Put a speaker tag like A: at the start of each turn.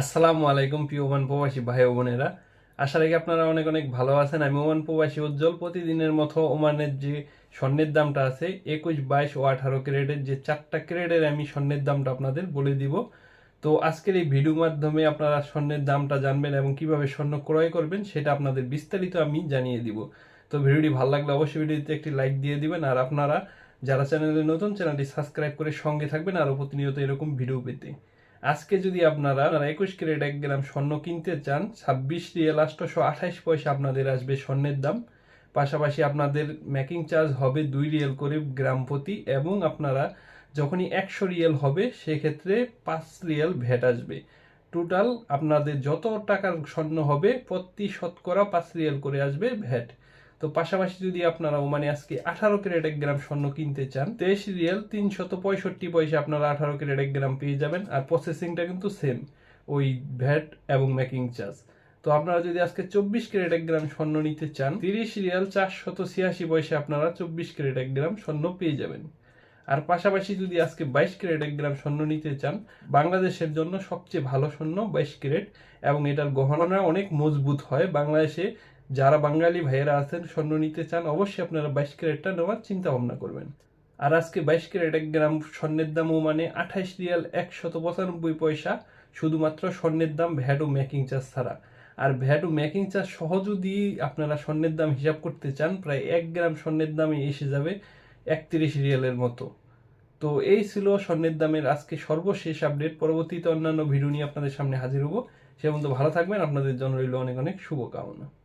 A: আসসালামু আলাইকুম প্রিয় ওমান প্রবাসী ভাই ও বোনেরা। আশা রাখি আপনারা অনেক অনেক ভালো আছেন। আমি ওমান প্রবাসী উজ্জ্বল। প্রতিদিনের মতো ওমানের যে স্বর্ণের দামটা আছে, একুশ, বাইশ ও আঠারো ক্রেডের যে চারটা ক্রেডের আমি স্বর্ণের দামটা আপনাদের বলে দিব। তো আজকের এই ভিডিও মাধ্যমে আপনারা স্বর্ণের দামটা জানবেন এবং কীভাবে স্বর্ণ ক্রয় করবেন, সেটা আপনাদের বিস্তারিত আমি জানিয়ে দিব। তো ভিডিওটি ভালো লাগলে অবশ্যই ভিডিওতে একটি লাইক দিয়ে দিবেন। আর আপনারা যারা চ্যানেলে নতুন, চ্যানেলটি সাবস্ক্রাইব করে সঙ্গে থাকবেন আরও প্রতিনিয়ত এরকম ভিডিও পেতে। আজকে যদি আপনারা আপনারা একুশ ক্যারেট এক গ্রাম স্বর্ণ কিনতে চান, ছাব্বিশ রিয়েল আটশোশো আঠাইশ পয়সা আপনাদের আসবে স্বর্ণের দাম। পাশাপাশি আপনাদের মেকিং চার্জ হবে দুই রিয়েল করে গ্রাম প্রতি এবং আপনারা যখনই একশো রিয়েল হবে, সেক্ষেত্রে পাঁচ রিয়েল ভ্যাট আসবে। টোটাল আপনাদের যত টাকার স্বর্ণ হবে, প্রতি শতকরা পাঁচ রিয়েল করে আসবে ভ্যাট তো পাশাপাশি যদি আপনারা মানে আজকে আঠারো ক্যারেট এক গ্রাম স্বর্ণ কিনতে চান, তেইশ রিয়েল তিনশত পঁয়ষট্টি পয়সা আপনারা আঠারো ক্যারেট এক গ্রাম পেয়ে যাবেন। আর প্রসেসিংটা কিন্তু সেম ওই ভ্যাট এবং মেকিং চার্জ তো আপনারা যদি আজকে চব্বিশ ক্যারেট এক গ্রাম স্বর্ণ নিতে চান, তিরিশ রিয়াল চারশত ছিয়াশি পয়সা আপনারা চব্বিশ ক্যারেট এক গ্রাম স্বর্ণ পেয়ে যাবেন। আর পাশাপাশি যদি আজকে বাইশ ক্যারেট এক গ্রাম স্বর্ণ নিতে চান, বাংলাদেশের জন্য সবচেয়ে ভালো স্বর্ণ বাইশ ক্যারেট এবং এটার গহনা অনেক মজবুত হয়। বাংলাদেশে যারা বাঙালি ভাইয়েরা আছেন, স্বর্ণ নিতে চান, অবশ্যই আপনারা বাইশ ক্যারেটটা নেওয়ার চিন্তা ভাবনা করবেন। আর আজকে বাইশ ক্যারেট এক গ্রাম স্বর্ণের দামও মানে আঠাইশ রিয়াল একশত পঁচানব্বই পয়সা, শুধুমাত্র স্বর্ণের দাম ভ্যাট ও মেকিং চার্জ ছাড়া। আর ভ্যাট ও মেকিং চার্জ সহ যদি আপনারা স্বর্ণের দাম হিসাব করতে চান, প্রায় এক গ্রাম স্বর্ণের দামে এসে যাবে একত্রিশ রিয়ালের মতো। তো এই ছিল স্বর্ণের দামের আজকে সর্বশেষ আপডেট। পরবর্তীতে অন্যান্য ভিডিও নিয়ে আপনাদের সামনে হাজির হব। সে পর্যন্ত ভালো থাকবেন। আপনাদের জন্য রইল অনেক অনেক শুভকামনা।